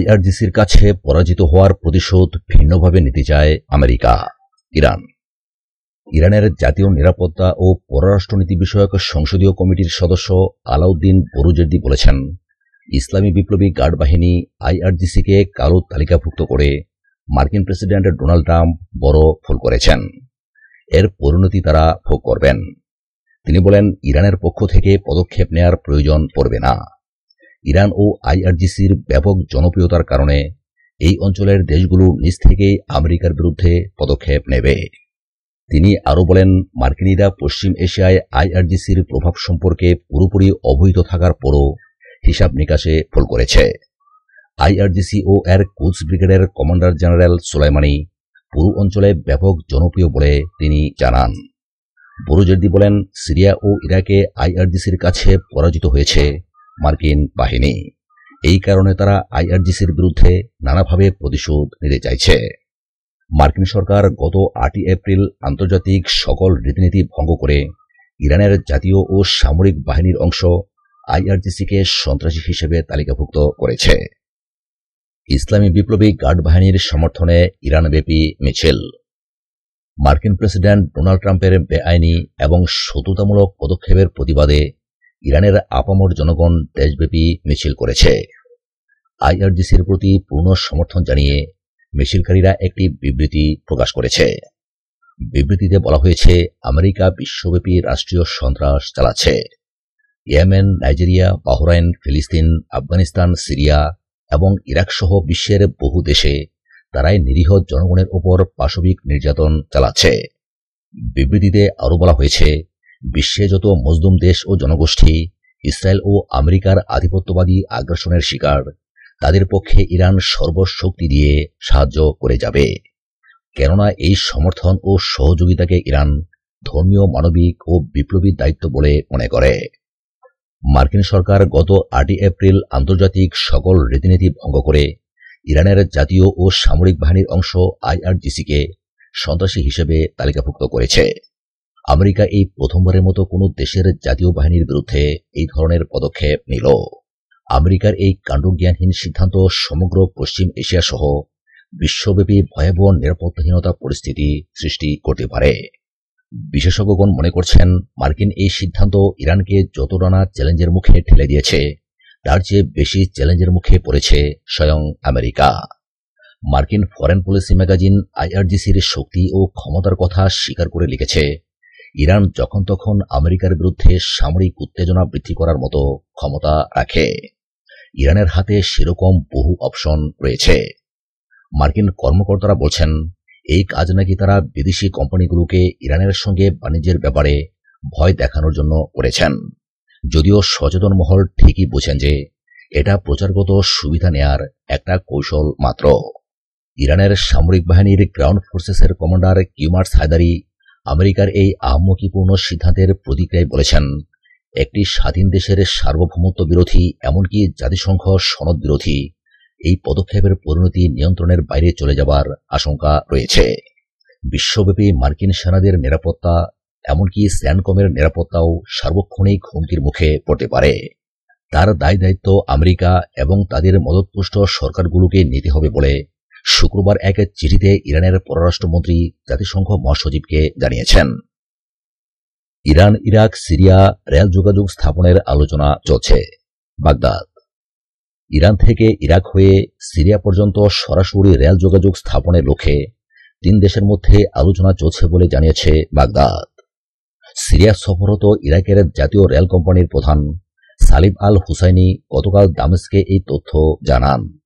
আইআরজিসির কাছে পরাজিত হওয়ার প্রতিশোধ ভিন্নভাবে নিতে চায় আমেরিকা, ইরান। ইরানের জাতীয় নিরাপত্তা ও পররাষ্ট্রনীতি বিষয়ক সংসদীয় কমিটির সদস্য আলাউদ্দিন বরুজের্দি বলেছেন, ইসলামী বিপ্লবী গার্ড বাহিনী আইআরজিসিকে কালো তালিকাভুক্ত করে মার্কিন প্রেসিডেন্ট ডোনাল্ড ট্রাম্প বড় ভুল করেছেন। এর পরিণতি তারা ভোগ করবেন। তিনি বলেন, ইরানের পক্ষ থেকে পদক্ষেপ নেয়ার প্রয়োজন পড়বে না। ইরান ও আইআরজিসির ব্যাপক জনপ্রিয়তার কারণে এই অঞ্চলের দেশগুলো নিজ থেকেই আমেরিকার বিরুদ্ধে পদক্ষেপ নেবে। তিনি আরও বলেন মার্কিনীরা পশ্চিম এশিয়ায় আইআরজিসির প্রভাব সম্পর্কে পুরোপুরি অবহিত থাকার পরও হিসাব নিকাশে ফল করেছে। আইআরজিসি ও এর কুচ ব্রিগেডের কমান্ডার জেনারেল সোলাইমানি পুরো অঞ্চলে ব্যাপক জনপ্রিয় বলে তিনি জানান। বরুজের্দি বলেন, সিরিয়া ও ইরাকে আইআরজিসির কাছে পরাজিত হয়েছে। মার্কিন বাহিনী। এই কারণে তারা আইআরজিসির বিরুদ্ধে নানাভাবে প্রতিশোধ নিতে চাইছে। মার্কিন সরকার গত আটই এপ্রিল আন্তর্জাতিক সকল রীতিনীতি ভঙ্গ করে ইরানের জাতীয় ও সামরিক বাহিনীর অংশ আইআরজিসিকে সন্ত্রাসী হিসেবে তালিকাভুক্ত করেছে। ইসলামী বিপ্লবী গার্ড বাহিনীর সমর্থনে ইরানব্যাপী মিছিল। মার্কিন প্রেসিডেন্ট ডোনাল্ড ট্রাম্পের বেআইনি এবং শত্রুতামূলক পদক্ষেপের প্রতিবাদে ইরানের আপামর জনগণ দেশব্যাপী মিছিল করেছে। আইআরজিসির প্রতি পূর্ণ সমর্থন জানিয়ে মিছিলকারীরা একটি বিবৃতি প্রকাশ করেছে। বিবৃতিতে বলা হয়েছে, আমেরিকা বিশ্বব্যাপী রাষ্ট্রীয় সন্ত্রাস চালাচ্ছে। ইয়েমেন, নাইজেরিয়া, বাহরাইন, ফিলিস্তিন, আফগানিস্তান, সিরিয়া এবং ইরাক সহ বিশ্বের বহু দেশে তারাই নিরীহ জনগণের ওপর পাশবিক নির্যাতন চালাচ্ছে। বিবৃতিতে আরও বলা হয়েছে বিশ্বে যত মজলুম দেশ ও জনগোষ্ঠী, ইসরায়েল ও আমেরিকার আধিপত্যবাদী আগ্রাসনের শিকার, তাদের পক্ষে ইরান সর্বশক্তি দিয়ে সাহায্য করে যাবে। কেননা এই সমর্থন ও সহযোগিতাকে ইরান ধর্মীয়, মানবিক ও বিপ্লবী দায়িত্ব বলে মনে করে। মার্কিন সরকার গত আটই এপ্রিল আন্তর্জাতিক সকল রীতিনীতি ভঙ্গ করে ইরানের জাতীয় ও সামরিক বাহিনীর অংশ আইআরজিসিকে সন্ত্রাসী হিসেবে তালিকাভুক্ত করেছে। আমেরিকা এই প্রথমবারের মতো কোনো দেশের জাতীয় বাহিনীর বিরুদ্ধে এই ধরনের পদক্ষেপ নিল। আমেরিকার এই কাণ্ডজ্ঞানহীন সিদ্ধান্ত সমগ্র পশ্চিম এশিয়া সহ বিশ্বব্যাপী ভয়াবহ নিরাপত্তাহীনতা পরিস্থিতি সৃষ্টি করতে পারে। বিশেষজ্ঞগণ মনে করছেন, মার্কিন এই সিদ্ধান্ত ইরানকে যত নানা চ্যালেঞ্জের মুখে ঠেলে দিয়েছে, তার চেয়ে বেশি চ্যালেঞ্জের মুখে পড়েছে স্বয়ং আমেরিকা। মার্কিন ফরেন পলিসি ম্যাগাজিন আইআরজিসির শক্তি ও ক্ষমতার কথা স্বীকার করে লিখেছে ইরান যখন তখন আমেরিকার বিরুদ্ধে সামরিক উত্তেজনা বৃদ্ধি করার মতো ক্ষমতা রাখে। ইরানের হাতে সেরকম বহু অপশন রয়েছে। মার্কিন কর্মকর্তারা বলছেন, এই কাজ নাকি তারা বিদেশি কোম্পানিগুলোকে ইরানের সঙ্গে বাণিজ্যের ব্যাপারে ভয় দেখানোর জন্য করেছেন। যদিও সচেতন মহল ঠিকই বোঝেন যে, এটা প্রচারগত সুবিধা নেয়ার একটা কৌশল মাত্র। ইরানের সামরিক বাহিনীর গ্রাউন্ড ফোর্সেসের কমান্ডার কিউমার্স হায়দারি আমেরিকার এই আহমকিপূর্ণ সিদ্ধান্তের প্রতিক্রিয়ায় বলেছেন, একটি স্বাধীন দেশের সার্বভৌমত্ব বিরোধী, এমনকি জাতিসংঘ সনদ বিরোধী, এই পদক্ষেপের পরিণতি নিয়ন্ত্রণের বাইরে চলে যাবার আশঙ্কা রয়েছে। বিশ্বব্যাপী মার্কিন সেনাদের নিরাপত্তা, এমনকি স্যানকমের নিরাপত্তাও সার্বক্ষণিক হুমকির মুখে পড়তে পারে। তার দায় দায়িত্ব আমেরিকা এবং তাদের মদতপুষ্ট সরকারগুলোকে নিতে হবে বলে শুক্রবার এক চিঠিতে ইরানের পররাষ্ট্রমন্ত্রী জাতিসংঘ মহাসচিবকে জানিয়েছেন। ইরান, ইরাক, সিরিয়া রেল যোগাযোগ স্থাপনের আলোচনা চলছে। বাগদাদ। ইরান থেকে ইরাক হয়ে সিরিয়া পর্যন্ত সরাসরি রেল যোগাযোগ স্থাপনের লক্ষ্যে তিন দেশের মধ্যে আলোচনা চলছে বলে জানিয়েছে বাগদাদ। সিরিয়া সফররত ইরাকের জাতীয় রেল কোম্পানির প্রধান সালিম আল হুসাইনি গতকাল দামেস্কে এই তথ্য জানান।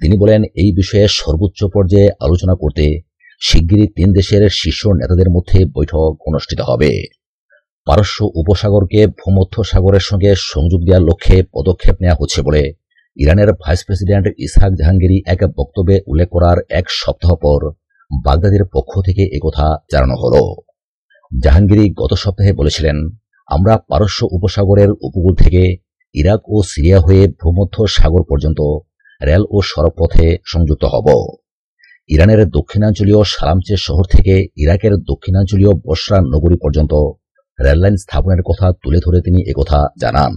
তিনি বলেন, এই বিষয়ে সর্বোচ্চ পর্যায়ে আলোচনা করতে শিগগিরই তিন দেশের শীর্ষ নেতাদের মধ্যে বৈঠক অনুষ্ঠিত হবে। পারস্য উপসাগরকে ভূমধ্য সাগরের সঙ্গে সংযোগ দেওয়ার লক্ষ্যে পদক্ষেপ নেওয়া হচ্ছে বলে ইরানের ভাইস প্রেসিডেন্ট ইসহাক জাহাঙ্গীরি এক বক্তব্যে উল্লেখ করার এক সপ্তাহ পর বাগদাদের পক্ষ থেকে একথা জানানো হল। জাহাঙ্গীরি গত সপ্তাহে বলেছিলেন, আমরা পারস্য উপসাগরের উপকূল থেকে ইরাক ও সিরিয়া হয়ে ভূমধ্য সাগর পর্যন্ত রেল ও সড়কপথে সংযুক্ত হব। ইরানের দক্ষিণাঞ্চলীয় সালামচে শহর থেকে ইরাকের দক্ষিণাঞ্চলীয় বসরা নগরী পর্যন্ত রেললাইন স্থাপনের কথা তুলে ধরে তিনি একথা জানান।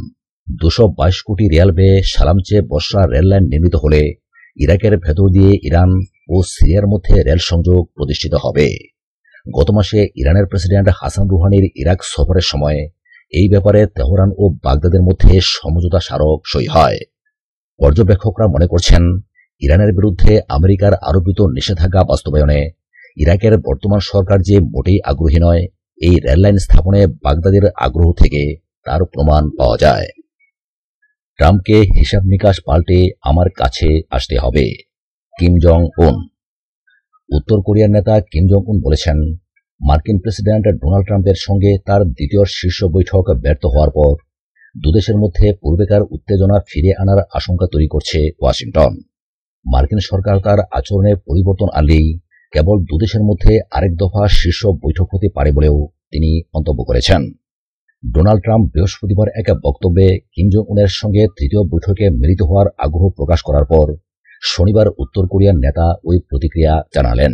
দুশো বাইশ কোটি রিয়াল ব্যয়ে সালামচে বসরা রেললাইন নির্মিত হলে ইরাকের ভেতর দিয়ে ইরান ও সিরিয়ার মধ্যে রেল সংযোগ প্রতিষ্ঠিত হবে। গত মাসে ইরানের প্রেসিডেন্ট হাসান রুহানির ইরাক সফরের সময় এই ব্যাপারে তেহরান ও বাগদাদের মধ্যে সমঝোতা স্মারক সই হয়। পর্যবেক্ষকরা মনে করছেন, ইরানের বিরুদ্ধে আমেরিকার আরোপিত নিষেধাজ্ঞা বাস্তবায়নে ইরাকের বর্তমান সরকার যে মোটেই আগ্রহী নয়, এই রেললাইন স্থাপনে বাগদাদের আগ্রহ থেকে তার প্রমাণ পাওয়া যায়। ট্রাম্পকে হিসাব নিকাশ পাল্টে আমার কাছে আসতে হবে, কিম জং উন উত্তর কোরিয়ার নেতা কিম জং উন বলেছেন, মার্কিন প্রেসিডেন্ট ডোনাল্ড ট্রাম্পের সঙ্গে তার দ্বিতীয় শীর্ষ বৈঠক ব্যর্থ হওয়ার পর দুদেশের মধ্যে পূর্বেকার উত্তেজনা ফিরে আনার আশঙ্কা তৈরি করছে ওয়াশিংটন। মার্কিন সরকার তার আচরণে পরিবর্তন আনলেই কেবল দুদেশের মধ্যে আরেক দফা শীর্ষ বৈঠক হতে পারে বলেও তিনি মন্তব্য করেছেন। ডোনাল্ড ট্রাম্প বৃহস্পতিবার এক বক্তব্যে কিম জং উনের সঙ্গে তৃতীয় বৈঠকে মিলিত হওয়ার আগ্রহ প্রকাশ করার পর শনিবার উত্তর কোরিয়ার নেতা ওই প্রতিক্রিয়া জানালেন।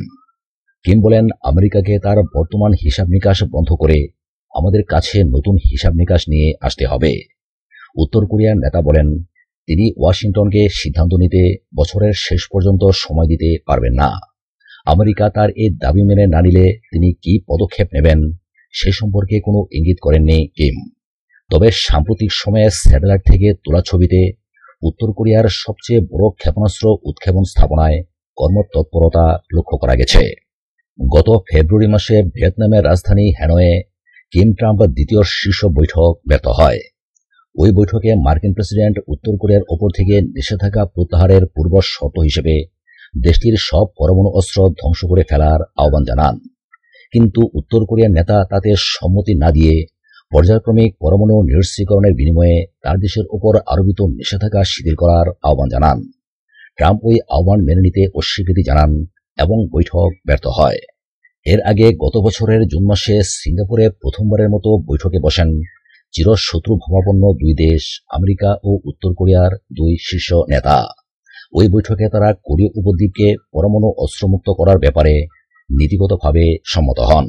কিম বলেন, আমেরিকাকে তার বর্তমান হিসাব নিকাশ বন্ধ করে আমাদের কাছে নতুন হিসাব নিকাশ নিয়ে আসতে হবে। উত্তর কোরিয়ার নেতা বলেন, তিনি ওয়াশিংটনকে সিদ্ধান্ত নিতে বছরের শেষ পর্যন্ত সময় দিতে পারবেন না। আমেরিকা তার এই দাবি মেনে না নিলে তিনি কি পদক্ষেপ নেবেন সে সম্পর্কে কোনো ইঙ্গিত করেননি কিম। তবে সাম্প্রতিক সময়ে স্যাটেলাইট থেকে তোলা ছবিতে উত্তর কোরিয়ার সবচেয়ে বড় ক্ষেপণাস্ত্র উৎক্ষেপণ স্থাপনায় কর্মতৎপরতা লক্ষ্য করা গেছে। গত ফেব্রুয়ারি মাসে ভিয়েতনামের রাজধানী হ্যানয়ে কিম ট্রাম্প দ্বিতীয় শীর্ষ বৈঠক ব্যর্থ হয়। ওই বৈঠকে মার্কিন প্রেসিডেন্ট উত্তর কোরিয়ার ওপর থেকে নিষেধাজ্ঞা প্রত্যাহারের পূর্ব শর্ত হিসেবে দেশটির সব পরমাণু অস্ত্র ধ্বংস করে ফেলার আহ্বান জানান। কিন্তু উত্তর কোরিয়ার নেতা তাতে সম্মতি না দিয়ে পর্যায়ক্রমিক পরমাণু নিরস্ত্রীকরণের বিনিময়ে তার দেশের ওপর আরোপিত নিষেধাজ্ঞা শিথিল করার আহ্বান জানান। ট্রাম্প ওই আহ্বান মেনে নিতে অস্বীকৃতি জানান এবং বৈঠক ব্যর্থ হয়। এর আগে গত বছরের জুন মাসে সিঙ্গাপুরে প্রথমবারের মতো বৈঠকে বসেন। চিরশত্রু ভাবাপন্ন দুই দেশ, আমেরিকা ও উত্তর কোরিয়ার দুই শীর্ষ নেতা। ওই বৈঠকে তারা কোরীয় উপদ্বীপকে পরমাণু অস্ত্রমুক্ত করার ব্যাপারে নীতিগতভাবে সম্মত হন।